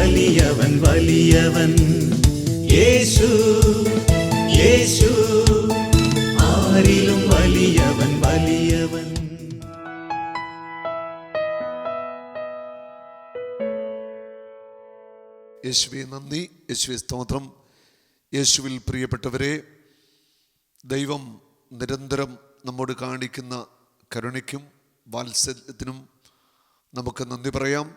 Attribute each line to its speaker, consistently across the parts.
Speaker 1: വലിയവൻ വലിയവൻ. യേശു യേശു ആരിലും വലിയവൻ വലിയവൻ.
Speaker 2: യേശുവെ നന്ദി. യേശുവെ സ്തോത്രം. യേശുവിൽ പ്രിയപ്പെട്ടവരെ ദൈവം നിരന്തരം നമ്മോട് കാണിക്കുന്ന കരുണയ്ക്കും വാത്സല്യത്തിനും നമുക്ക് നന്ദി പറയാം.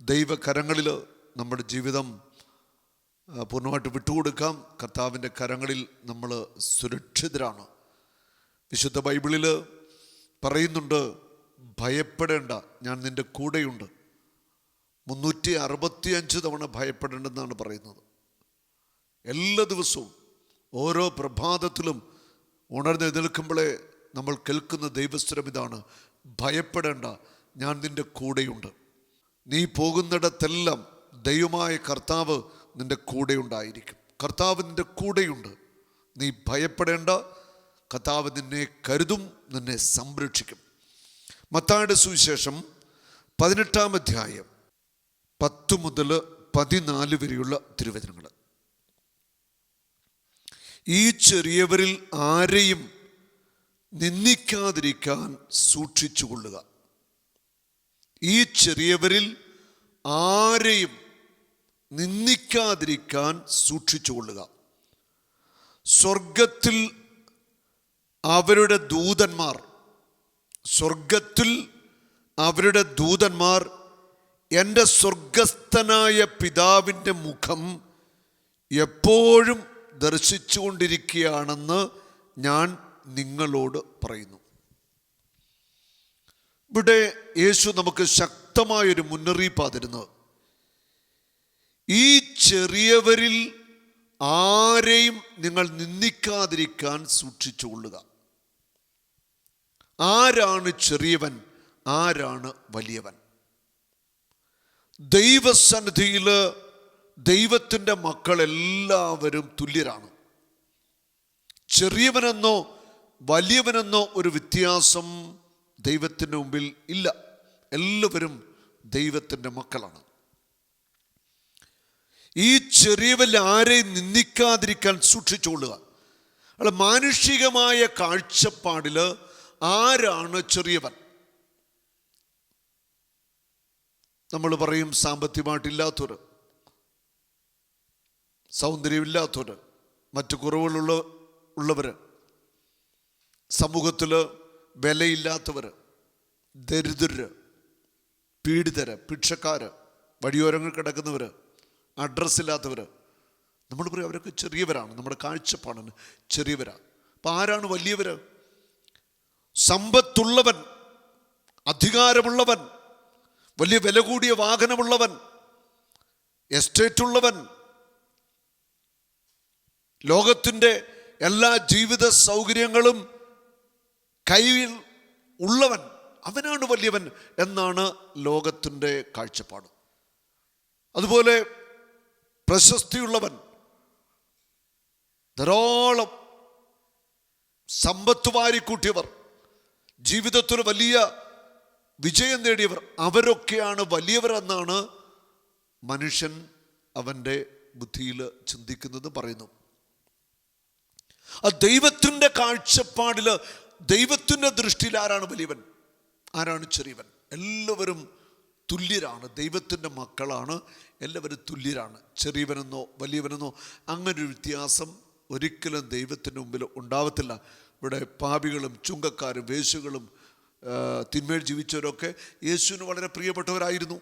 Speaker 2: ദൈവകരങ്ങളിൽ നമ്മുടെ ജീവിതം പൂർണമായിട്ട് വിട്ടുകൊടുക്കാം. കർത്താവിന്റെ കരങ്ങളിൽ നമ്മൾ സുരക്ഷിതരാണ്. വിശുദ്ധ ബൈബിളിൽ പറയുന്നുണ്ട് ഭയപ്പെടേണ്ട ഞാൻ നിന്റെ കൂടെയുണ്ട്. മുന്നൂറ്റി അറുപത്തിയഞ്ച് തവണ ഭയപ്പെടേണ്ടെന്നാണ് പറയുന്നത്. എല്ലാ ദിവസവും ഓരോ പ്രഭാതത്തിലും ഉണർന്ന് നിൽക്കുമ്പോഴേ നമ്മൾ കേൾക്കുന്ന ദൈവസ്വരം ഇതാണ് ഭയപ്പെടേണ്ട ഞാൻ നിന്റെ കൂടെയുണ്ട്. നീ പോകുന്നിടത്തെല്ലാം ദൈവമായ കർത്താവ് നിന്റെ കൂടെ ഉണ്ടായിരിക്കും. കർത്താവ് നിന്റെ കൂടെയുണ്ട്. നീ ഭയപ്പെടേണ്ട. കർത്താവ് നിന്നെ കരുതും നിന്നെ സംരക്ഷിക്കും. മത്തായുടെ സുവിശേഷം പതിനെട്ടാം അധ്യായം പത്ത് മുതൽ പതിനാല് വരെയുള്ള തിരുവചനങ്ങൾ. ഈ ചെറിയവരിൽ ആരെയും നിന്ദിക്കാതിരിക്കാൻ സൂക്ഷിച്ചുകൊള്ളുക. ഈ ചെറിയവരിൽ ആരെയും നിന്ദിക്കാതിരിക്കാൻ സൂക്ഷിച്ചുകൊള്ളുക. സ്വർഗത്തിൽ അവരുടെ ദൂതന്മാർ സ്വർഗത്തിൽ അവരുടെ ദൂതന്മാർ എന്റെ സ്വർഗസ്ഥനായ പിതാവിന്റെ മുഖം എപ്പോഴും ദർശിച്ചുകൊണ്ടിരിക്കുകയാണെന്ന് ഞാൻ നിങ്ങളോട് പറയുന്നു. ഇവിടെ യേശു നമുക്ക് ശക്തമായൊരു മുന്നറിയിപ്പ് തരുന്നത്. ഈ ചെറിയവരിൽ ആരെയും നിങ്ങൾ നിന്ദിക്കാതിരിക്കാൻ സൂക്ഷിച്ചുകൊള്ളുക ആരാണ് ചെറിയവൻ? ആരാണ് വലിയവൻ? ദൈവസന്നിധിയിൽ ദൈവത്തിന്റെ മക്കളെല്ലാവരും തുല്യരാണ്. ചെറിയവനെന്നോ വലിയവനെന്നോ ഒരു വ്യത്യാസം ദൈവത്തിന്റെ മുമ്പിൽ ഇല്ല. എല്ലാവരും ദൈവത്തിന്റെ മക്കളാണ്. ഈ ചെറിയവരിൽ ആരെയും നിന്ദിക്കാതിരിക്കാൻ സൂക്ഷിച്ചുകൊള്ളുക. അല്ല മാനുഷികമായ കാഴ്ചപ്പാടിൽ ആരാണ് ചെറിയവൻ? നമ്മൾ പറയും സാമ്പത്തികമായിട്ടില്ലാത്തവർ സൗന്ദര്യമില്ലാത്തവർ മറ്റു കുറവുകളുള്ള ഉള്ളവർ സമൂഹത്തിൽ വിലയില്ലാത്തവർ ദരിദ്രർ പീഡിതർ ഭിക്ഷക്കാർ വഴിയോരങ്ങൾ കിടക്കുന്നവർ അഡ്രസ്സില്ലാത്തവർ നമ്മൾ പറയും അവരൊക്കെ ചെറിയവരാണ് നമ്മുടെ കാഴ്ചപ്പാടിന് ചെറിയവരാണ് അപ്പം ആരാണ് വലിയവർ സമ്പത്തുള്ളവൻ അധികാരമുള്ളവൻ വലിയ വില കൂടിയ വാഹനമുള്ളവൻ എസ്റ്റേറ്റുള്ളവൻ ലോകത്തിന്റെ എല്ലാ ജീവിത സൗകര്യങ്ങളും കയ്യിൽ ഉള്ളവൻ അവനാണ് വലിയവൻ എന്നാണ് ലോകത്തിന്റെ കാഴ്ചപ്പാട്. അതുപോലെ പ്രശസ്തിയുള്ളവൻ. ധാരാളം സമ്പത്ത് വാരിക്കൂട്ടിയവർ ജീവിതത്തിൽ വലിയ വിജയം നേടിയവർ അവരൊക്കെയാണ് വലിയവരെന്നാണ് മനുഷ്യൻ അവന്റെ ബുദ്ധിയിൽ ചിന്തിക്കുന്നത് പറയുന്നു. ആ ദൈവത്തിന്റെ കാഴ്ചപ്പാടിൽ ദൈവത്തിന്റെ ദൃഷ്ടിയിൽ ആരാണ് വലിയവൻ? ആരാണ് ചെറിയവൻ? എല്ലാവരും തുല്യരാണ്. ദൈവത്തിന്റെ മക്കളാണ്. എല്ലാവരും തുല്യരാണ്. ചെറിയവനെന്നോ വലിയവനെന്നോ ഒരു വ്യത്യാസം ഒരിക്കലും ദൈവത്തിന്റെ മുമ്പിൽ ഉണ്ടാവത്തില്ല. ഇവിടെ പാപികളും ചുങ്കക്കാരും വേശുകളും തിന്മേൽ ജീവിച്ചവരൊക്കെ യേശുവിന് വളരെ പ്രിയപ്പെട്ടവരായിരുന്നു.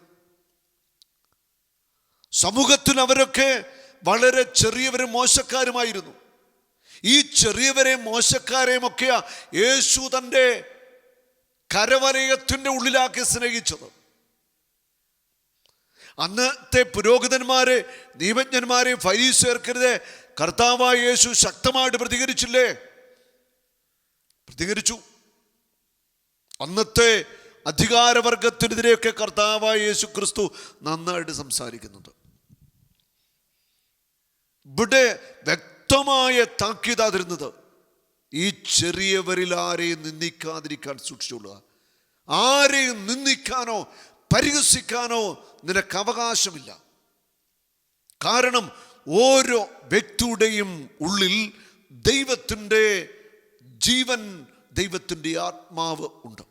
Speaker 2: സമൂഹത്തിന് അവരൊക്കെ വളരെ ചെറിയവരും മോശക്കാരുമായിരുന്നു. ഈ ചെറിയവരെയും മോശക്കാരെയും ഒക്കെയാ യേശു തന്റെ കരവലയത്തിന്റെ ഉള്ളിലാക്കി സ്നേഹിച്ചത്. അന്നത്തെ പുരോഹിതന്മാരെ നിയമജ്ഞന്മാരെ ഫരീസേർക്കരുത്. കർത്താവായ യേശു ശക്തമായിട്ട് പ്രതികരിച്ചില്ലേ? പ്രതികരിച്ചു. അന്നത്തെ അധികാരവർഗത്തിനെതിരെയൊക്കെ കർത്താവായ യേശു ക്രിസ്തു നന്നായിട്ട് സംസാരിക്കുന്നുണ്ട്. ഇവിടെ വ്യക്തമായ താക്കീതാ തരുന്നത് ഈ ചെറിയവരിൽ ആരെയും നിന്ദിക്കാതിരിക്കാൻ സൂക്ഷിച്ചുകൊള്ളുക. ആരെയും നിന്ദിക്കാനോ പരിഹസിക്കാനോ നിനക്ക് അവകാശമില്ല. കാരണം ഓരോ വ്യക്തിയുടെയും ഉള്ളിൽ ദൈവത്തിന്റെ ജീവൻ ദൈവത്തിന്റെ ആത്മാവ് ഉണ്ട്.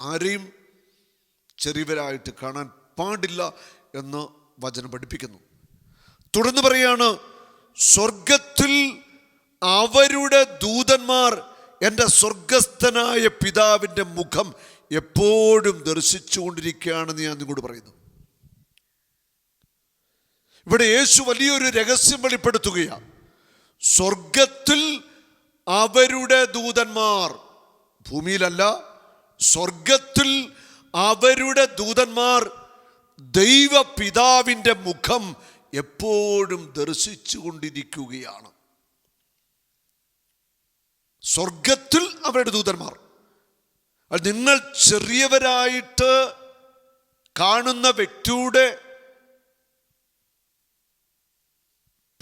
Speaker 2: ആരെയും ചെറിയവരായിട്ട് കാണാൻ പാടില്ല എന്ന് വചനം പഠിപ്പിക്കുന്നു. തുടർന്ന് പറയാണ് സ്വർഗത്തിൽ അവരുടെ ദൂതന്മാർ എന്റെ സ്വർഗസ്ഥനായ പിതാവിന്റെ മുഖം എപ്പോഴും ദർശിച്ചുകൊണ്ടിരിക്കുകയാണെന്ന് ഞാൻ നിങ്ങളോട് പറയുന്നു. ഇവിടെ യേശു വലിയൊരു രഹസ്യം വെളിപ്പെടുത്തുകയാണ്. സ്വർഗത്തിൽ അവരുടെ ദൂതന്മാർ ഭൂമിയിലല്ല സ്വർഗത്തിൽ അവരുടെ ദൂതന്മാർ ദൈവപിതാവിന്റെ മുഖം എപ്പോഴും ദർശിച്ചു കൊണ്ടിരിക്കുകയാണ് സ്വർഗത്തിൽ അവരുടെ ദൂതന്മാർ. അത് നിങ്ങൾ ചെറിയവരായിട്ട് കാണുന്ന വ്യക്തിയുടെ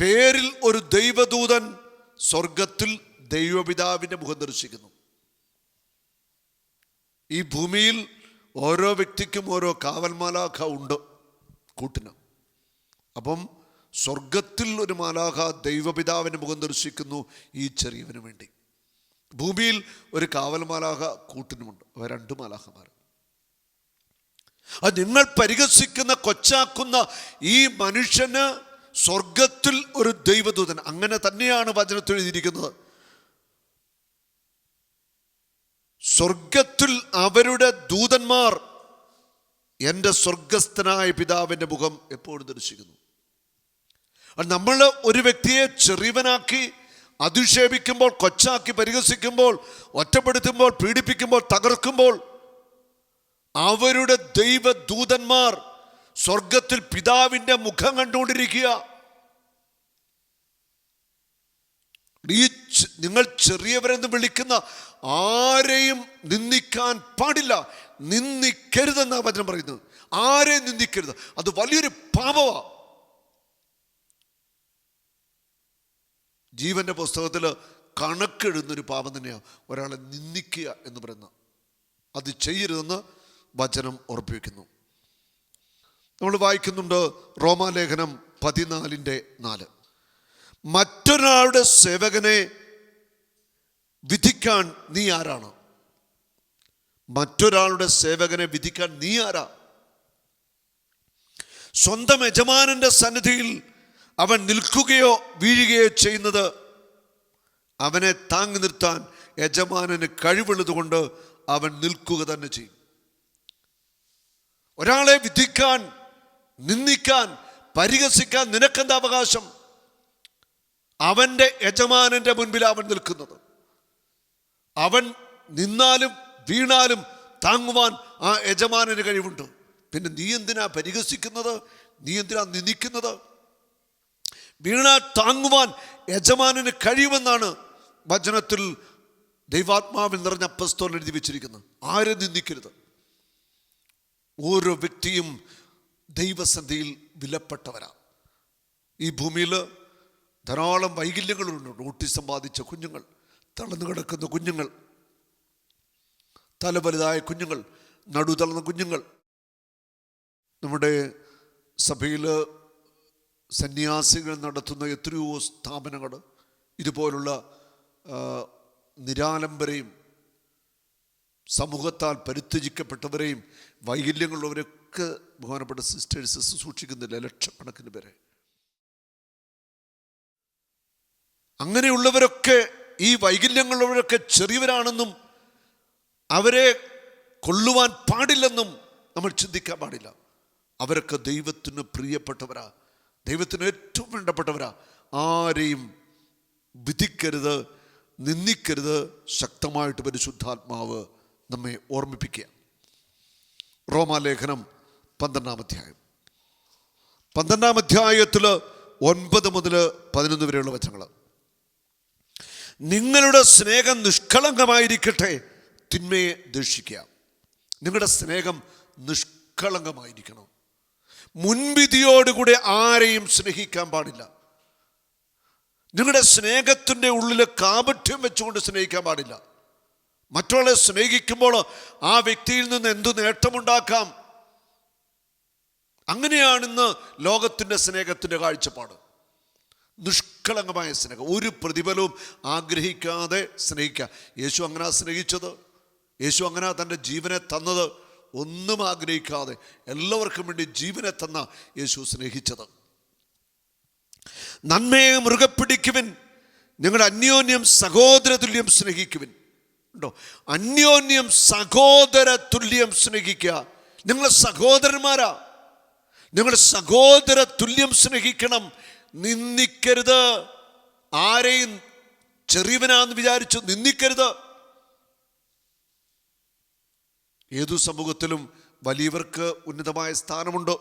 Speaker 2: പേരിൽ ഒരു ദൈവദൂതൻ സ്വർഗത്തിൽ ദൈവപിതാവിന്റെ മുഖം ദർശിക്കുന്നു. ഈ ഭൂമിയിൽ ഓരോ വ്യക്തിക്കും ഓരോ കാവൽമാലാഖ ഉണ്ട് കൂട്ടിന്. അപ്പം സ്വർഗത്തിൽ ഒരു മാലാഖ ദൈവപിതാവിന്റെ മുഖം ദർശിക്കുന്നു ഈ ചെറിയവന് വേണ്ടി. ഭൂമിയിൽ ഒരു കാവൽ മാലാഹ കൂട്ടിനുമുണ്ട്. അവ രണ്ട് മാലാഹമാർ അത് നിങ്ങൾ പരിഹസിക്കുന്ന കൊച്ചാക്കുന്ന ഈ മനുഷ്യന് സ്വർഗത്തിൽ ഒരു ദൈവദൂതൻ. അങ്ങനെ തന്നെയാണ് വചനത്തിൽ എഴുതിയിരിക്കുന്നത്. സ്വർഗത്തിൽ അവരുടെ ദൂതന്മാർ എന്റെ സ്വർഗസ്ഥനായ പിതാവിന്റെ മുഖം എപ്പോഴും ദർശിക്കുന്നു. നമ്മൾ ഒരു വ്യക്തിയെ ചെറിയവനാക്കി അധിക്ഷേപിക്കുമ്പോൾ കൊച്ചാക്കി പരിഹസിക്കുമ്പോൾ ഒറ്റപ്പെടുത്തുമ്പോൾ പീഡിപ്പിക്കുമ്പോൾ തകർക്കുമ്പോൾ അവരുടെ ദൈവദൂതന്മാർ സ്വർഗത്തിൽ പിതാവിന്റെ മുഖം കണ്ടുകൊണ്ടിരിക്കുക. നിങ്ങൾ ചെറിയവരെന്ന് വിളിക്കുന്ന ആരെയും നിന്ദിക്കാൻ പാടില്ല. നിന്ദിക്കരുതെന്നാണ് വചനം പറയുന്നത്. ആരെയും നിന്ദിക്കരുത്. അത് വലിയൊരു പാപമാണ് ജീവന്റെ പുസ്തകത്തിൽ കണക്കെഴുന്നൊരു പാപം തന്നെയാണ്. ഒരാളെ നിന്ദിക്കുക എന്ന് പറയുന്ന. അത് ചെയ്യരുതെന്ന് വചനം ഉറപ്പിക്കുന്നു. നമ്മൾ വായിക്കുന്നുണ്ട് റോമാലേഖനം പതിനാലിന്റെ നാല്. മറ്റൊരാളുടെ സേവകനെ വിധിക്കാൻ നീ ആരാണ്? മറ്റൊരാളുടെ സേവകനെ വിധിക്കാൻ നീ ആരാ? സ്വന്തം യജമാനന്റെ സന്നിധിയിൽ അവൻ നിൽക്കുകയോ വീഴുകയോ ചെയ്യുന്നത് അവനെ താങ്ങി നിർത്താൻ യജമാനന് കഴിവുള്ളതുകൊണ്ട് അവൻ നിൽക്കുക തന്നെ ചെയ്യും. ഒരാളെ വിധിക്കാൻ നിന്ദിക്കാൻ പരിഹസിക്കാൻ നിനക്കെന്താ അവകാശം? അവന്റെ യജമാനന്റെ മുൻപിൽ അവൻ നിൽക്കുന്നത്. അവൻ നിന്നാലും വീണാലും താങ്ങുവാൻ ആ യജമാനന് കഴിവുണ്ട്. പിന്നെ നീ എന്തിനാ പരിഹസിക്കുന്നത്? നീ എന്തിനാ നിന്ദിക്കുന്നത്? വീണ താങ്ങുവാൻ യജമാനന് കഴിയുമെന്നാണ് വചനത്തിൽ ദൈവാത്മാവിൽ നിറഞ്ഞ അപ്പസ്തോൽ എഴുതി വെച്ചിരിക്കുന്നത്. ആരെ നിന്ദിക്കരുത്? ഓരോ വ്യക്തിയും ദൈവസന്ധിയിൽ വിലപ്പെട്ടവരാ. ഈ ഭൂമിയിൽ ധാരാളം വൈകല്യങ്ങളുണ്ട്. ഓട്ടിസം സമ്പാദിച്ച കുഞ്ഞുങ്ങൾ തളർന്നു കിടക്കുന്ന കുഞ്ഞുങ്ങൾ തല വലുതായ കുഞ്ഞുങ്ങൾ നടുതളർന്ന കുഞ്ഞുങ്ങൾ. നമ്മുടെ സഭയിൽ സന്യാസികൾ നടത്തുന്ന എത്രയോ സ്ഥാപനങ്ങൾ ഇതുപോലുള്ള നിരാലംബരെയും സമൂഹത്താൽ പരിത്യജിക്കപ്പെട്ടവരെയും വൈകല്യങ്ങളുള്ളവരൊക്കെ ബഹുമാനപ്പെട്ട സിസ്റ്റേഴ്സ് സൂക്ഷിക്കുന്നില്ല ലക്ഷക്കണക്കിന് പേരെ. അങ്ങനെയുള്ളവരൊക്കെ ഈ വൈകല്യങ്ങളുള്ളവരൊക്കെ ചെറിയവരാണെന്നും അവരെ കൊള്ളുവാൻ പാടില്ലെന്നും നമ്മൾ ചിന്തിക്കാൻ പാടില്ല. അവരൊക്കെ ദൈവത്തിന് പ്രിയപ്പെട്ടവരാ. ദൈവത്തിന് ഏറ്റവും വേണ്ടപ്പെട്ടവരാ. ആരെയും വിധിക്കരുത് നിന്ദിക്കരുത് ശക്തമായിട്ട് പരിശുദ്ധാത്മാവ് നമ്മെ ഓർമ്മിപ്പിക്കുക. റോമാലേഖനം പന്ത്രണ്ടാം അധ്യായം പന്ത്രണ്ടാം അധ്യായത്തിൽ ഒൻപത് മുതൽ പതിനൊന്ന് വരെയുള്ള വചനങ്ങൾ. നിങ്ങളുടെ സ്നേഹം നിഷ്കളങ്കമായിരിക്കട്ടെ തിന്മയെ ദർശിക്കുക നിങ്ങളുടെ സ്നേഹം നിഷ്കളങ്കമായിരിക്കണം. മുൻവിധിയോടുകൂടെ ആരെയും സ്നേഹിക്കാൻ പാടില്ല. നിങ്ങളുടെ സ്നേഹത്തിന്റെ ഉള്ളിൽ കാപഠ്യം വെച്ചുകൊണ്ട് സ്നേഹിക്കാൻ പാടില്ല. മറ്റുള്ളവരെ സ്നേഹിക്കുമ്പോൾ ആ വ്യക്തിയിൽ നിന്ന് എന്തു നേട്ടമുണ്ടാക്കാം? അങ്ങനെയാണ് ഇന്ന് ലോകത്തിന്റെ സ്നേഹത്തിന്റെ കാഴ്ചപ്പാട്. നിഷ്കളങ്കമായ സ്നേഹം. ഒരു പ്രതിഫലവും ആഗ്രഹിക്കാതെ സ്നേഹിക്കുക. യേശു അങ്ങനെ സ്നേഹിച്ചത്. യേശു അങ്ങനെ തന്റെ ജീവനെ തന്നത്. ഒന്നും ആഗ്രഹിക്കാതെ എല്ലാവർക്കും വേണ്ടി ജീവനെ തന്ന യേശു സ്നേഹിച്ചത്. നന്മയെ മുറുകെ പിടിക്കുവിൻ നിങ്ങളുടെ അന്യോന്യം സഹോദര തുല്യം സ്നേഹിക്കുവിൻ. ഉണ്ടോ? അന്യോന്യം സഹോദര തുല്യം സ്നേഹിക്കുക. നിങ്ങൾ സഹോദരന്മാരാ. നിങ്ങൾ സഹോദര തുല്യം സ്നേഹിക്കണം. നിന്ദിക്കരുത്. ആരെയും ചെറിയവനാന്ന് വിചാരിച്ചു നിന്ദിക്കരുത്. ഏതു സമൂഹത്തിലും വലിയവർക്ക് ഉന്നതമായ സ്ഥാനമുണ്ട്.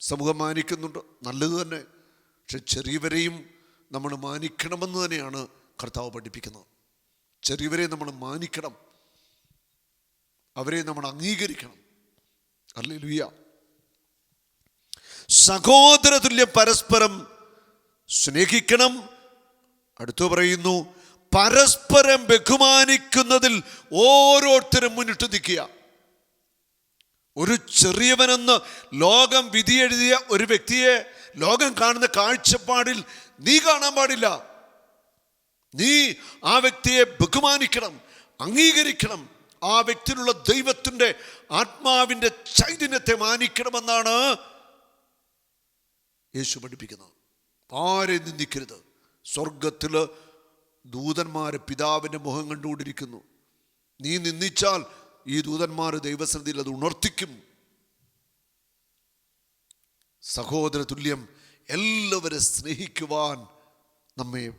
Speaker 2: സമൂഹം മാനിക്കുന്നുണ്ട്. നല്ലത് തന്നെ. പക്ഷെ ചെറിയവരെയും നമ്മൾ മാനിക്കണമെന്ന് തന്നെയാണ് കർത്താവ് പഠിപ്പിക്കുന്നത്. ചെറിയവരെ നമ്മൾ മാനിക്കണം. അവരെ നമ്മൾ അംഗീകരിക്കണം. അല്ലേ ലുയ്യ സഹോദരതുല്യം പരസ്പരം സ്നേഹിക്കണം. അടുത്തു പറയുന്നു പരസ്പരം ബഹുമാനിക്കുന്നതിൽ ഓരോരുത്തരും മുന്നിട്ട് നിൽക്കുക. ഒരു ചെറിയവനെന്ന് ലോകം വിധിയെഴുതിയ ഒരു വ്യക്തിയെ ലോകം കാണുന്ന കാഴ്ചപ്പാടിൽ നീ കാണാൻ പാടില്ല. നീ ആ വ്യക്തിയെ ബഹുമാനിക്കണം അംഗീകരിക്കണം. ആ വ്യക്തിയിലുള്ള ദൈവത്തിന്റെ ആത്മാവിന്റെ ചൈതന്യത്തെ മാനിക്കണമെന്നാണ് യേശു പഠിപ്പിക്കുന്നത്. ആരെ നിന്ദിക്കരുത്. സ്വർഗത്തിൽ ദൂതന്മാര് പിതാവിന്റെ മുഖം കണ്ടുകൊണ്ടിരിക്കുന്നു. നീ നിന്ദിച്ചാൽ ഈ ദൂതന്മാർ ദൈവസന്നിധിയിൽ അത് ഉണർത്തിക്കും. സഹോദര തുല്യം എല്ലാവരെ സ്നേഹിക്കുവാൻ നമ്മെ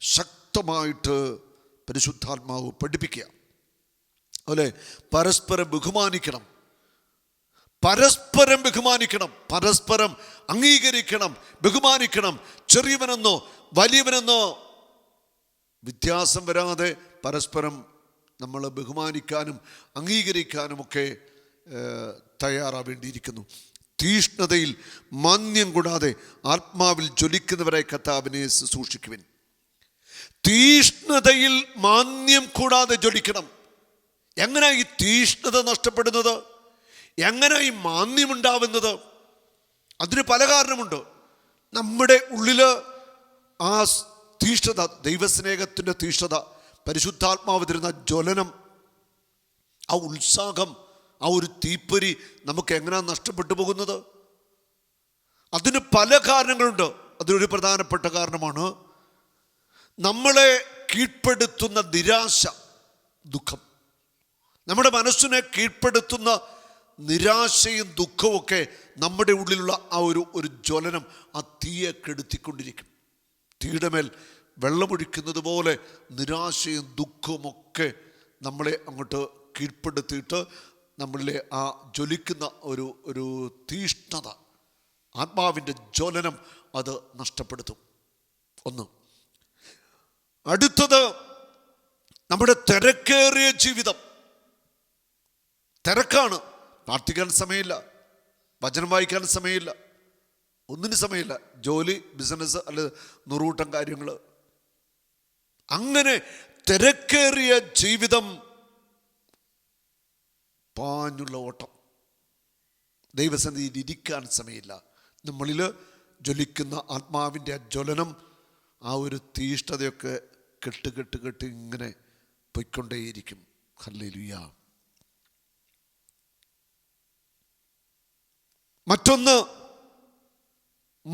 Speaker 2: ശക്തമായിട്ട് പരിശുദ്ധാത്മാവ് പഠിപ്പിക്കുക. അല്ലെ പരസ്പരം ബഹുമാനിക്കണം. പരസ്പരം ബഹുമാനിക്കണം. പരസ്പരം അംഗീകരിക്കണം. ബഹുമാനിക്കണം. ചെറിയവനെന്നോ വലിയവനെന്നോ വ്യത്യാസം വരാതെ പരസ്പരം നമ്മൾ ബഹുമാനിക്കാനും അംഗീകരിക്കാനുമൊക്കെ തയ്യാറാവേണ്ടിയിരിക്കുന്നു. തീഷ്ണതയിൽ മാന്യം കൂടാതെ ആത്മാവിൽ ജ്വലിക്കുന്നവരെ കർത്താവിനെ സൂക്ഷിക്കുവിൻ തീഷ്ണതയിൽ മാന്യം കൂടാതെ ജ്വലിക്കണം. എങ്ങനെ ഈ തീഷ്ണത നഷ്ടപ്പെടുന്നത്? എങ്ങനെ ഈ മാന്യമുണ്ടാവുന്നത്? അതിന് പല കാരണമുണ്ട്. നമ്മുടെ ഉള്ളിൽ ആ തീഷ്ണത ദൈവസ്നേഹത്തിന്റെ തീഷ്ണത പരിശുദ്ധാത്മാവ് തരുന്ന ജ്വലനം ആ ഉത്സാഹം ആ ഒരു തീപ്പൊരി നമുക്ക് എങ്ങനെയാണ് നഷ്ടപ്പെട്ടു പോകുന്നത്? അതിന് പല കാരണങ്ങളുണ്ട്. അതിലൊരു പ്രധാനപ്പെട്ട കാരണമാണ് നമ്മളെ കീഴ്പ്പെടുത്തുന്ന നിരാശ ദുഃഖം. നമ്മുടെ മനസ്സിനെ കീഴ്പ്പെടുത്തുന്ന നിരാശയും ദുഃഖവും ഒക്കെ നമ്മുടെ ഉള്ളിലുള്ള ആ ഒരു ഒരു ജ്വലനം ആ തീയെ കെടുത്തിക്കൊണ്ടിരിക്കും. തീയുടെ മേൽ വെള്ളമൊഴിക്കുന്നത് പോലെ നിരാശയും ദുഃഖവുമൊക്കെ നമ്മളെ അങ്ങോട്ട് കീഴ്പ്പെടുത്തിയിട്ട് നമ്മളിലെ ആ ജ്വലിക്കുന്ന ഒരു ഒരു തീഷ്ണത ആത്മാവിന്റെ ജ്വലനം അത് നഷ്ടപ്പെടുത്തും. ഒന്ന്. അടുത്തത് നമ്മുടെ തിരക്കേറിയ ജീവിതം. തിരക്കാണ്. പ്രാർത്ഥിക്കാൻ സമയമില്ല. വചനം വായിക്കാൻ സമയമില്ല. ഒന്നിനും സമയമില്ല. ജോലി ബിസിനസ് അല്ലെ നുറുകൂട്ടം കാര്യങ്ങൾ അങ്ങനെ തിരക്കേറിയ ജീവിതം പാഞ്ഞുള്ള ഓട്ടം. ദൈവസന്നിധിയിൽ ഇരിക്കാൻ സമയമില്ല. നമ്മളിൽ ജ്വലിക്കുന്ന ആത്മാവിന്റെ ജ്വലനം ആ ഒരു തീഷ്ണതയൊക്കെ കെട്ട് കെട്ട് കെട്ട് ഇങ്ങനെ പൊയ്ക്കൊണ്ടേയിരിക്കും. ഹല്ലേലൂയ. മറ്റൊന്ന്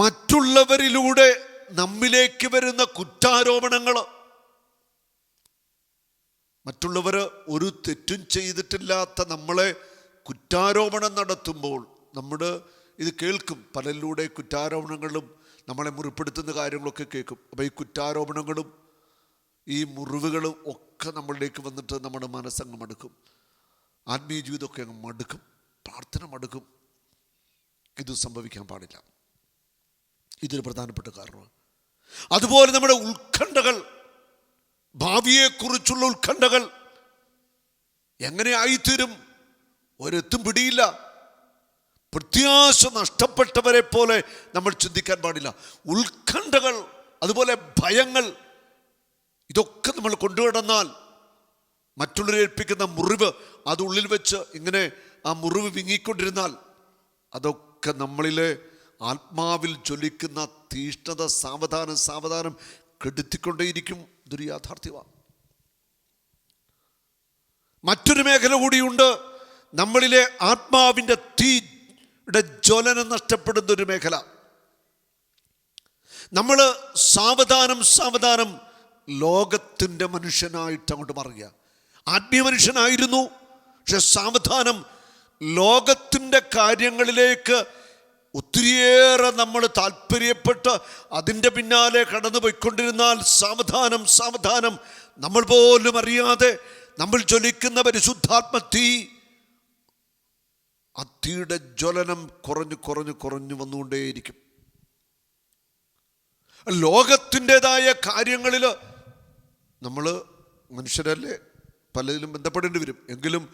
Speaker 2: മറ്റുള്ളവരിലൂടെ നമ്മിലേക്ക് വരുന്ന കുറ്റാരോപണങ്ങൾ മറ്റുള്ളവർ ഒരു തെറ്റും ചെയ്തിട്ടില്ലാത്ത നമ്മളെ കുറ്റാരോപണം നടത്തുമ്പോൾ നമ്മുടെ ഇത് കേൾക്കും. പലരിലൂടെ കുറ്റാരോപണങ്ങളും നമ്മളെ മുറിപ്പെടുത്തുന്ന കാര്യങ്ങളൊക്കെ കേൾക്കും. അപ്പോൾ ഈ കുറ്റാരോപണങ്ങളും ഈ മുറിവുകളും ഒക്കെ നമ്മളിലേക്ക് വന്നിട്ട് നമ്മുടെ മനസ്സങ്ങ് മടുക്കും. ആത്മീയ ജീവിതമൊക്കെ അങ്ങ് മടുക്കും. പ്രാർത്ഥന മടുക്കും. ഇത് സംഭവിക്കാൻ പാടില്ല. ഇതൊരു പ്രധാനപ്പെട്ട കാരണമാണ്. അതുപോലെ നമ്മുടെ ഉത്കണ്ഠകൾ ഭാവിയെക്കുറിച്ചുള്ള ഉത്കണ്ഠകൾ എങ്ങനെ ആയിത്തീരും? ഒരെത്തും പിടിയില്ല. പ്രത്യാശ നഷ്ടപ്പെട്ടവരെ പോലെ നമ്മൾ ചിന്തിക്കാൻ പാടില്ല. ഉത്കണ്ഠകൾ അതുപോലെ ഭയങ്ങൾ ഇതൊക്കെ നമ്മൾ കൊണ്ടുകിടന്നാൽ മറ്റുള്ളവരെ ഏൽപ്പിക്കുന്ന മുറിവ് അത് ഉള്ളിൽ വെച്ച് ഇങ്ങനെ ആ മുറിവ് വിങ്ങിക്കൊണ്ടിരുന്നാൽ അതൊക്കെ നമ്മളിലെ ആത്മാവിൽ ജ്വലിക്കുന്ന തീഷ്ണത സാവധാനം സാവധാനം കെടുത്തിക്കൊണ്ടേയിരിക്കും. ഇതൊരു മറ്റൊരു മേഖല കൂടിയുണ്ട്. നമ്മളിലെ ആത്മാവിന്റെ തീയുടെ ജ്വലനം നഷ്ടപ്പെടുന്ന ഒരു മേഖല. നമ്മൾ സാവധാനം സാവധാനം ലോകത്തിന്റെ മനുഷ്യനായിട്ട് അങ്ങോട്ട് മാറുക ആത്മീയ മനുഷ്യനായിരുന്നു. പക്ഷെ സാവധാനം ലോകത്തിന്റെ കാര്യങ്ങളിലേക്ക് ഒത്തിരിയേറെ നമ്മൾ താല്പര്യപ്പെട്ട് അതിന്റെ പിന്നാലെ കടന്നു പോയിക്കൊണ്ടിരുന്നാൽ സാവധാനം സാവധാനം. നമ്മൾ പോലും അറിയാതെ നമ്മൾ ജ്വലിക്കുന്ന പരിശുദ്ധാത്മ തീ ആ തീയുടെ ജ്വലനം കുറഞ്ഞു കുറഞ്ഞു കുറഞ്ഞു വന്നുകൊണ്ടേയിരിക്കും. ലോകത്തിന്റെതായ കാര്യങ്ങളിൽ നമ്മൾ മനുഷ്യരല്ലേ? പലതിലും ബന്ധപ്പെടേണ്ടി വരും. എങ്കിലും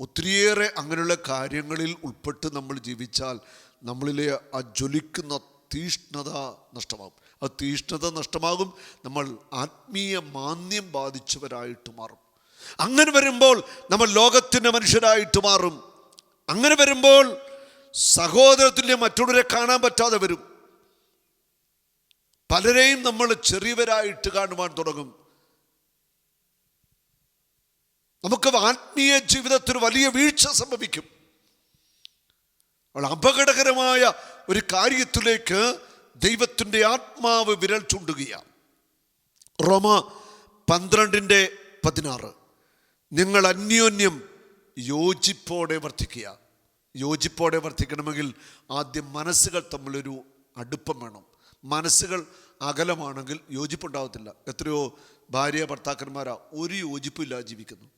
Speaker 2: ഒത്തിരിയേറെ അങ്ങനെയുള്ള കാര്യങ്ങളിൽ ഉൾപ്പെട്ട് നമ്മൾ ജീവിച്ചാൽ നമ്മളിലെ ആ ജ്വലിക്കുന്ന തീഷ്ണത നഷ്ടമാകും. ആ തീഷ്ണത നഷ്ടമാകും. നമ്മൾ ആത്മീയ മാന്യം ബാധിച്ചവരായിട്ട് മാറും. അങ്ങനെ വരുമ്പോൾ നമ്മൾ ലോകത്തിന്റെ മനുഷ്യരായിട്ട് മാറും. അങ്ങനെ വരുമ്പോൾ സഹോദരത്തിന്റെ മറ്റുള്ളവരെ കാണാൻ പറ്റാതെ വരും. പലരെയും നമ്മൾ ചെറിയവരായിട്ട് കാണുവാൻ തുടങ്ങും. നമുക്ക് ആത്മീയ ജീവിതത്തിൽ വലിയ വീഴ്ച സംഭവിക്കും. അവൾ അപകടകരമായ ഒരു കാര്യത്തിലേക്ക് ദൈവത്തിന്റെ ആത്മാവ് വിരൽ ചൂണ്ടുകയാണ്. റോമ പന്ത്രണ്ടിന്റെ പതിനാറ്. നിങ്ങൾ അന്യോന്യം യോജിപ്പോടെ വർദ്ധിക്കുക യോജിപ്പോടെ വർദ്ധിക്കണമെങ്കിൽ ആദ്യം മനസ്സുകൾ തമ്മിലൊരു അടുപ്പം വേണം. മനസ്സുകൾ അകലമാണെങ്കിൽ യോജിപ്പുണ്ടാകത്തില്ല എത്രയോ ഭാര്യ ഭർത്താക്കന്മാരാ ഒരു യോജിപ്പില്ലാതെ ജീവിക്കുന്നു.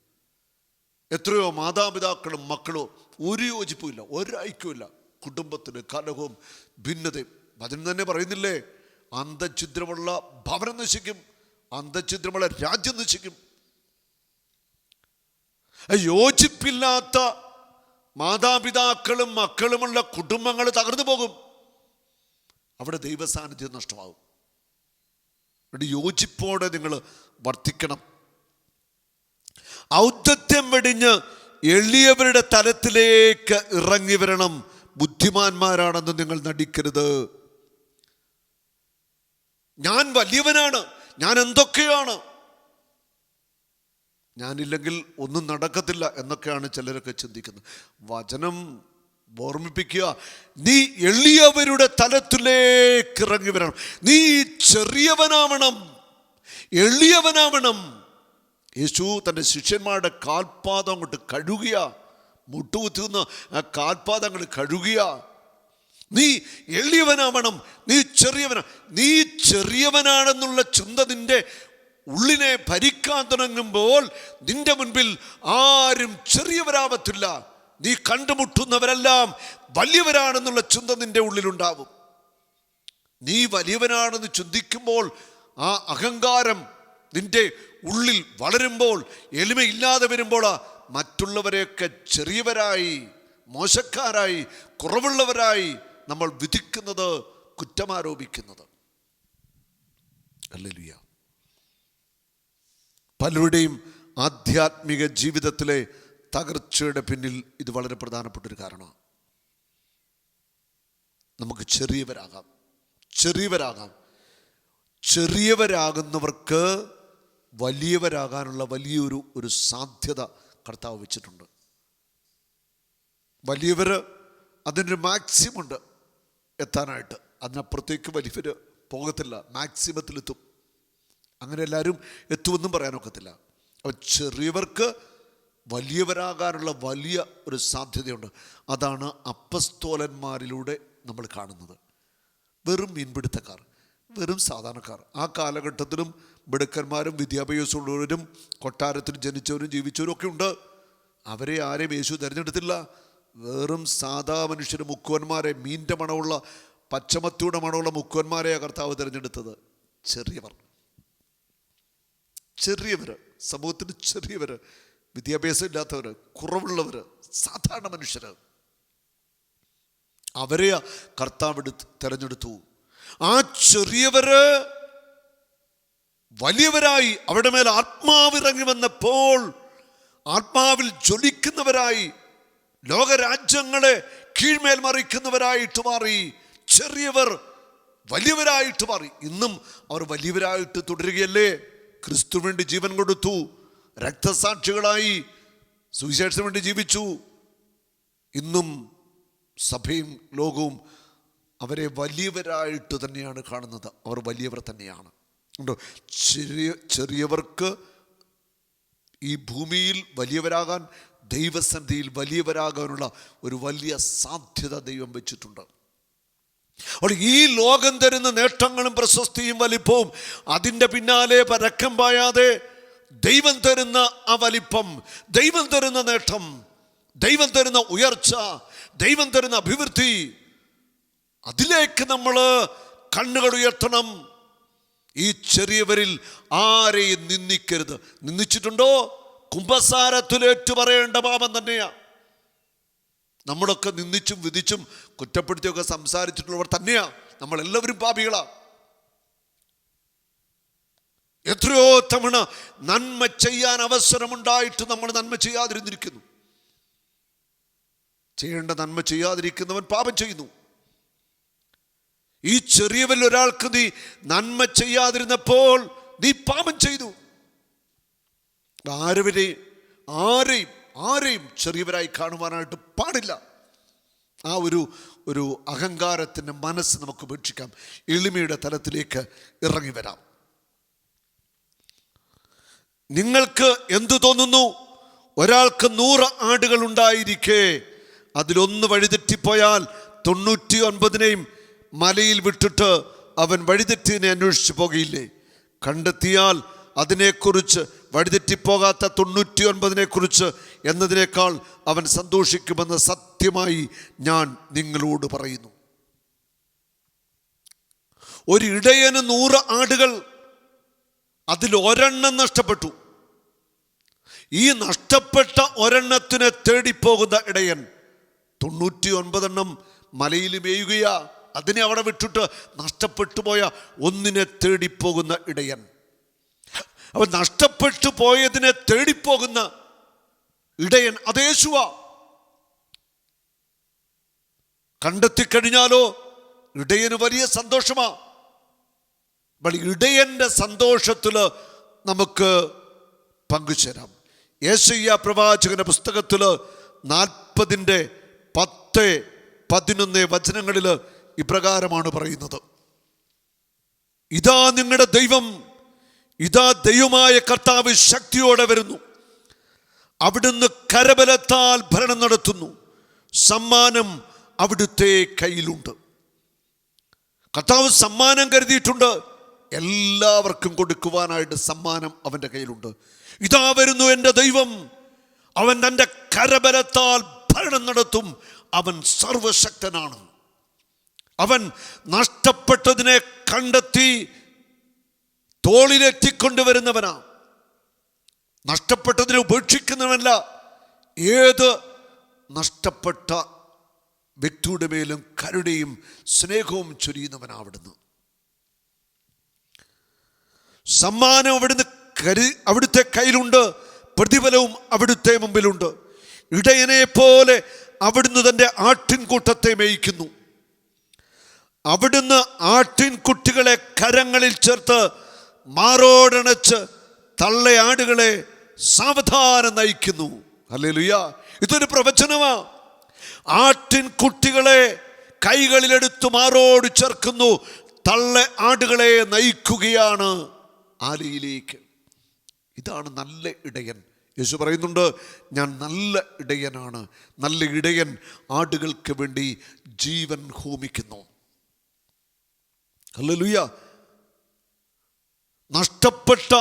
Speaker 2: എത്രയോ മാതാപിതാക്കളും മക്കളും ഒരു യോജിപ്പുമില്ല ഒരു ഐക്യമില്ല കുടുംബത്തിന് കലഹവും ഭിന്നതയും. അതിന് തന്നെ പറയുന്നില്ലേ? അന്തഛിദ്രമുള്ള ഭവനം നശിക്കും അന്തഛിദ്രമുള്ള രാജ്യം നശിക്കും. യോജിപ്പില്ലാത്ത മാതാപിതാക്കളും മക്കളുമുള്ള കുടുംബങ്ങൾ തകർന്നു പോകും. അവിടെ ദൈവസാന്നിധ്യം നഷ്ടമാകും. യോജിപ്പോടെ നിങ്ങൾ വർത്തിക്കണം. വർദ്ധിക്കണം ഔദ്ധത്യം വെടിഞ്ഞ് എളിയവരുടെ തലത്തിലേക്ക് ഇറങ്ങി വരണം. ബുദ്ധിമാന്മാരാണെന്ന് നിങ്ങൾ നടിക്കരുത്. ഞാൻ വലിയവനാണ്. ഞാൻ എന്തൊക്കെയാണ്? ഞാനില്ലെങ്കിൽ ഒന്നും നടക്കത്തില്ല എന്നൊക്കെയാണ് ചിലരൊക്കെ ചിന്തിക്കുന്നത്. വചനം ഓർമ്മിപ്പിക്കുക. നീ എളിയവരുടെ തലത്തിലേക്ക് ഇറങ്ങി വരണം. നീ ചെറിയവനാവണം. എളിയവനാവണം. യേശു തന്റെ ശിഷ്യന്മാരുടെ കാൽപാദം അങ്ങോട്ട് കഴുകിയ മുട്ടുകുത്തുന്ന ആ കാൽപാദം അങ്ങോട്ട് കഴുകിയ. നീ എളിയവനാവണം നീ ചെറിയവനാ നീ ചെറിയവനാണെന്നുള്ള ചിന്ത നിന്റെ ഉള്ളിനെ ഭരിക്കാൻ തുടങ്ങുമ്പോൾ നിന്റെ മുൻപിൽ ആരും ചെറിയവരാവത്തില്ല. നീ കണ്ടുമുട്ടുന്നവരെല്ലാം വലിയവരാണെന്നുള്ള ചിന്ത നിന്റെ ഉള്ളിലുണ്ടാവും. നീ വലിയവനാണെന്ന് ചിന്തിക്കുമ്പോൾ ആ അഹങ്കാരം നിന്റെ ഉള്ളിൽ വളരുമ്പോൾ എളിമയില്ലാതെ വരുമ്പോൾ മറ്റുള്ളവരെയൊക്കെ ചെറിയവരായി മോശക്കാരായി കുറവുള്ളവരായി നമ്മൾ വിധിക്കുന്നത് കുറ്റമാരോപിക്കുന്നത്. അല്ലേലുയ്യ. പലരുടെയും ആധ്യാത്മിക ജീവിതത്തിലെ തകർച്ചയുടെ പിന്നിൽ ഇത് വളരെ പ്രധാനപ്പെട്ടൊരു കാരണമാണ്. നമുക്ക് ചെറിയവരാകാം ചെറിയവരാകാം. ചെറിയവരാകുന്നവർക്ക് വലിയവരാകാനുള്ള വലിയൊരു ഒരു സാധ്യത കർത്താവ് വെച്ചിട്ടുണ്ട്. വലിയവർ അതിനൊരു മാക്സിമം ഉണ്ട് എത്താനായിട്ട്. അതിനപ്പുറത്തേക്ക് വലിയവർ പോകത്തില്ല മാക്സിമത്തിലെത്തും അങ്ങനെ എല്ലാവരും എത്തുമെന്നും പറയാനൊക്കത്തില്ല അപ്പോൾ ചെറിയവർക്ക് വലിയവരാകാനുള്ള വലിയ ഒരു സാധ്യതയുണ്ട്. അതാണ് അപ്പസ്തോലന്മാരിലൂടെ നമ്മൾ കാണുന്നത്. വെറും മീൻപിടുത്തക്കാർ വെറും സാധാരണക്കാർ. ആ കാലഘട്ടത്തിലും മിടുക്കന്മാരും വിദ്യാഭ്യാസമുള്ളവരും കൊട്ടാരത്തിൽ ജനിച്ചവരും ജീവിച്ചവരും ഒക്കെ ഉണ്ട്. അവരെ ആരെയും യേശു തിരഞ്ഞെടുത്തില്ല. വെറും സാധാ മനുഷ്യർ മുക്കുവന്മാരെ മീന്റെ മണമുള്ള പച്ചമത്തിയുടെ മണമുള്ള മുക്കുവന്മാരെയാണ് കർത്താവ് തിരഞ്ഞെടുത്തത്. ചെറിയവർ. ചെറിയവർ സമൂഹത്തിന് ചെറിയവർ വിദ്യാഭ്യാസം ഇല്ലാത്തവർ കുറവുള്ളവർ സാധാരണ മനുഷ്യർ അവരെ കർത്താവ് എടുത്ത് തിരഞ്ഞെടുത്തു. ആ ചെറിയവര് വലിയവരായി അവരുടെ മേൽ ആത്മാവ് ഇറങ്ങി വന്നപ്പോൾ ആത്മാവിൽ ജ്വലിക്കുന്നവരായി ലോകരാജ്യങ്ങളെ കീഴ്മേൽ മറിക്കുന്നവരായിട്ട് മാറി ചെറിയവർ വലിയവരായിട്ട് മാറി. ഇന്നും അവർ വലിയവരായിട്ട് തുടരുകയല്ലേ? ക്രിസ്തു വേണ്ടി ജീവൻ കൊടുത്തു രക്തസാക്ഷികളായി സുവിശേഷത്തിന് വേണ്ടി ജീവിച്ചു. ഇന്നും സഭയും ലോകവും അവരെ വലിയവരായിട്ട് തന്നെയാണ് കാണുന്നത്. അവർ വലിയവർ തന്നെയാണ്. ഉണ്ടോ? ചെറിയ ചെറിയവർക്ക് ഈ ഭൂമിയിൽ വലിയവരാകാൻ ദൈവസന്ധിയിൽ വലിയവരാകാനുള്ള ഒരു വലിയ സാധ്യത ദൈവം വെച്ചിട്ടുണ്ട്. അപ്പോൾ ഈ ലോകം തരുന്ന നേട്ടങ്ങളും പ്രശസ്തിയും വലിപ്പവും അതിന്റെ പിന്നാലെ പരക്കം പായാതെ ദൈവം തരുന്ന ആ വലിപ്പം ദൈവം തരുന്ന നേട്ടം ദൈവം തരുന്ന ഉയർച്ച ദൈവം തരുന്ന അഭിവൃദ്ധി അതിലേക്ക് നമ്മൾ കണ്ണുകൾ ഉയർത്തണം. ഈ ചെറിയവരിൽ ആരെയും നിന്ദിക്കരുത്. നിന്ദിച്ചിട്ടുണ്ടോ? കുംഭസാരത്തിലേറ്റു പറയേണ്ട പാപം തന്നെയാ. നമ്മളൊക്കെ നിന്ദിച്ചും വിധിച്ചും കുറ്റപ്പെടുത്തിയൊക്കെ സംസാരിച്ചിട്ടുള്ളവർ തന്നെയാ. നമ്മളെല്ലാവരും പാപികളാണ് പാപികളാ. എത്രയോ തവണ നന്മ ചെയ്യാൻ അവസരമുണ്ടായിട്ട് നമ്മൾ നന്മ ചെയ്യാതിരുന്നിരിക്കുന്നു. ചെയ്യേണ്ട നന്മ ചെയ്യാതിരിക്കുന്നവൻ പാപം ചെയ്യുന്നു. ഈ ചെറിയവരിൽ ഒരാൾക്ക് നീ നന്മ ചെയ്യാതിരുന്നപ്പോൾ നീ പാപം ചെയ്തു. ആരവരെയും ആരെയും ആരെയും ചെറിയവരായി കാണുവാനായിട്ട് പാടില്ല. ആ ഒരു ഒരു അഹങ്കാരത്തിന്റെ മനസ്സ് നമുക്ക് ഉപേക്ഷിക്കാം. എളിമയുടെ തലത്തിലേക്ക് ഇറങ്ങി വരാം. നിങ്ങൾക്ക് എന്തു തോന്നുന്നു? ഒരാൾക്ക് നൂറ് ആടുകൾ ഉണ്ടായിരിക്കെ. അതിലൊന്ന് വഴിതെറ്റിപ്പോയാൽ തൊണ്ണൂറ്റി ഒൻപതിനെയും മലയിൽ വിട്ടിട്ട് അവൻ വഴിതെറ്റിനെ അന്വേഷിച്ചു പോകയില്ലേ? കണ്ടെത്തിയാൽ അതിനെക്കുറിച്ച് വഴിതെറ്റിപ്പോകാത്ത തൊണ്ണൂറ്റി ഒൻപതിനെ കുറിച്ച് എന്നതിനേക്കാൾ അവൻ സന്തോഷിക്കുമെന്ന് സത്യമായി ഞാൻ നിങ്ങളോട് പറയുന്നു. ഒരു ഇടയന് നൂറ് ആടുകൾ അതിൽ ഒരെണ്ണം നഷ്ടപ്പെട്ടു. ഈ നഷ്ടപ്പെട്ട ഒരെണ്ണത്തിനെ തേടിപ്പോകുന്ന ഇടയൻ തൊണ്ണൂറ്റി ഒൻപതെണ്ണം മലയിൽ മേയുകയാ. അതിനെ അവിടെ വിട്ടിട്ട് നഷ്ടപ്പെട്ടു പോയ ഒന്നിനെ തേടിപ്പോകുന്ന ഇടയൻ. അവൻ നഷ്ടപ്പെട്ടു പോയതിനെ തേടിപ്പോകുന്ന ഇടയൻ അതേശുവ കണ്ടെത്തിക്കഴിഞ്ഞാലോ ഇടയന് വലിയ സന്തോഷമാ. ഇടയന്റെ സന്തോഷത്തിൽ നമുക്ക് പങ്കുചേരാം. യേശയ്യ പ്രവാചകന്റെ പുസ്തകത്തിൽ നാൽപ്പതിന്റെ പത്ത് പതിനൊന്ന് വചനങ്ങളിൽ ഇപ്രകാരമാണ് പറയുന്നത്. ഇതാ നിങ്ങളുടെ ദൈവം ഇതാ ദൈവമായ കർത്താവ് ശക്തിയോടെ വരുന്നു. അവിടുന്ന് കരബലത്താൽ ഭരണം നടത്തുന്നു. സമ്മാനം അവിടുത്തെ കയ്യിലുണ്ട്. കർത്താവ് സമ്മാനം കരുതിയിട്ടുണ്ട്. എല്ലാവർക്കും കൊടുക്കുവാനായിട്ട് സമ്മാനം അവന്റെ കയ്യിലുണ്ട്. ഇതാ വരുന്നു എന്റെ ദൈവം. അവൻ തന്റെ കരബലത്താൽ ഭരണം നടത്തും. അവൻ സർവശക്തനാണ്. അവൻ നഷ്ടപ്പെട്ടതിനെ കണ്ടെത്തി തോളിലെത്തിക്കൊണ്ടുവരുന്നവനാ നഷ്ടപ്പെട്ടതിനെ ഉപേക്ഷിക്കുന്നവനല്ല ഏത് നഷ്ടപ്പെട്ട വ്യക്തിയുടെ മേലും കരുണയും സ്നേഹവും ചൊരിയുന്നവനാവിടുന്നു സമ്മാനം അവിടുന്ന് കരു അവിടുത്തെ കയ്യിലുണ്ട് പ്രതിഫലവും അവിടുത്തെ മുമ്പിലുണ്ട്. ഇടയനെ പോലെ അവിടുന്ന് തന്റെ ആട്ടിൻകൂട്ടത്തെ മേയിക്കുന്നു. അവിടുന്ന് ആട്ടിൻകുട്ടികളെ കരങ്ങളിൽ ചേർത്ത് മാറോടണച്ച് തള്ളയാടുകളെ സാവധാനം നയിക്കുന്നു. അല്ലേ ഇതൊരു പ്രവചനമാ. ആട്ടിൻകുട്ടികളെ കൈകളിലെടുത്ത് മാറോട് ചേർക്കുന്നു. തള്ള ആടുകളെ നയിക്കുകയാണ് ആലയിലേക്ക്. ഇതാണ് നല്ല ഇടയൻ. യേശു പറയുന്നുണ്ട് ഞാൻ നല്ല ഇടയനാണ്. നല്ല ഇടയൻ ആടുകൾക്ക് വേണ്ടി ജീവൻ ഹോമിക്കുന്നു. ഹല്ലേലൂയ. നഷ്ടപ്പെട്ട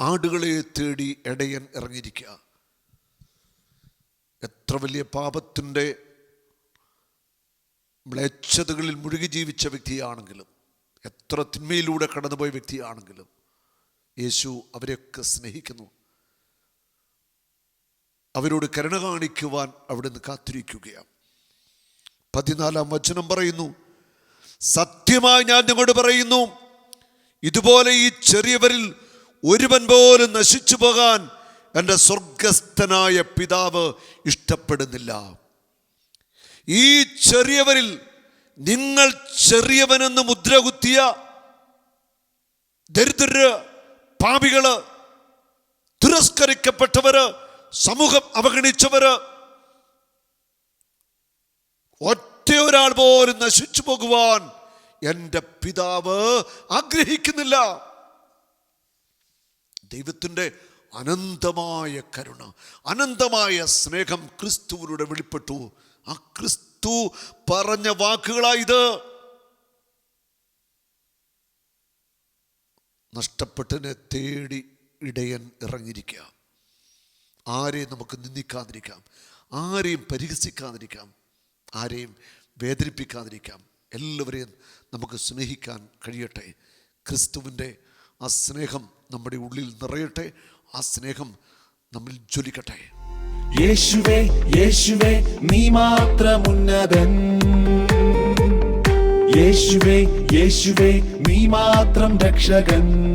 Speaker 2: ആടുകളെ തേടി ഇടയൻ ഇറങ്ങിയിരിക്കുക. എത്ര വലിയ പാപത്തിന്റെ മ്ലേച്ഛതകളിൽ മുഴുകി ജീവിച്ച വ്യക്തിയാണെങ്കിലും എത്ര തിന്മയിലൂടെ കടന്നുപോയ വ്യക്തിയാണെങ്കിലും യേശു അവരെയൊക്കെ സ്നേഹിക്കുന്നു. അവരോട് കരുണ കാണിക്കുവാൻ അവിടുന്ന് കാത്തിരിക്കുകയാണ്. പതിനാലാം വചനം പറയുന്നു സത്യമായി ഞാൻ നിങ്ങളോട് പറയുന്നു. ഇതുപോലെ ഈ ചെറിയവരിൽ ഒരുവൻ പോലും നശിച്ചു പോകാൻ എന്റെ സ്വർഗസ്ഥനായ പിതാവ് ഇഷ്ടപ്പെടുന്നില്ല. ഈ ചെറിയവരിൽ നിങ്ങൾ ചെറിയവനെന്ന് മുദ്ര കുത്തിയ ദരിദ്രര് പാപികൾ തിരസ്കരിക്കപ്പെട്ടവര് സമൂഹം അവഗണിച്ചവര് ഒറ്റ ഒരാൾ പോലും നശിച്ചു പോകുവാൻ എന്റെ പിതാവ് ആഗ്രഹിക്കുന്നില്ല. ദൈവത്തിന്റെ അനന്തമായ കരുണ അനന്തമായ സ്നേഹം ക്രിസ്തുവിലൂടെ വെളിപ്പെട്ടു. ആ ക്രിസ്തു പറഞ്ഞ വാക്കുകളായത് നഷ്ടപ്പെട്ടതിനെ തേടി ഇടയൻ ഇറങ്ങിയിരിക്കുക ആരെയും നമുക്ക് നിന്ദിക്കാതിരിക്കാം. ആരെയും പരിഹസിക്കാതിരിക്കാം. ആരെയും വേദനിപ്പിക്കാതിരിക്കാം. എല്ലാവരെയും നമുക്ക് സ്നേഹിക്കാൻ കഴിയട്ടെ. ക്രിസ്തുവിന്റെ ആ സ്നേഹം നമ്മുടെ ഉള്ളിൽ നിറയട്ടെ. ആ സ്നേഹം നമ്മിൽ ജ്വലിക്കട്ടെ.
Speaker 3: യേശുവേ യേശുവേ നീ മാത്രമുന്നതൻ. യേശുവേ യേശുവേ നീ മാത്രം രക്ഷകൻ.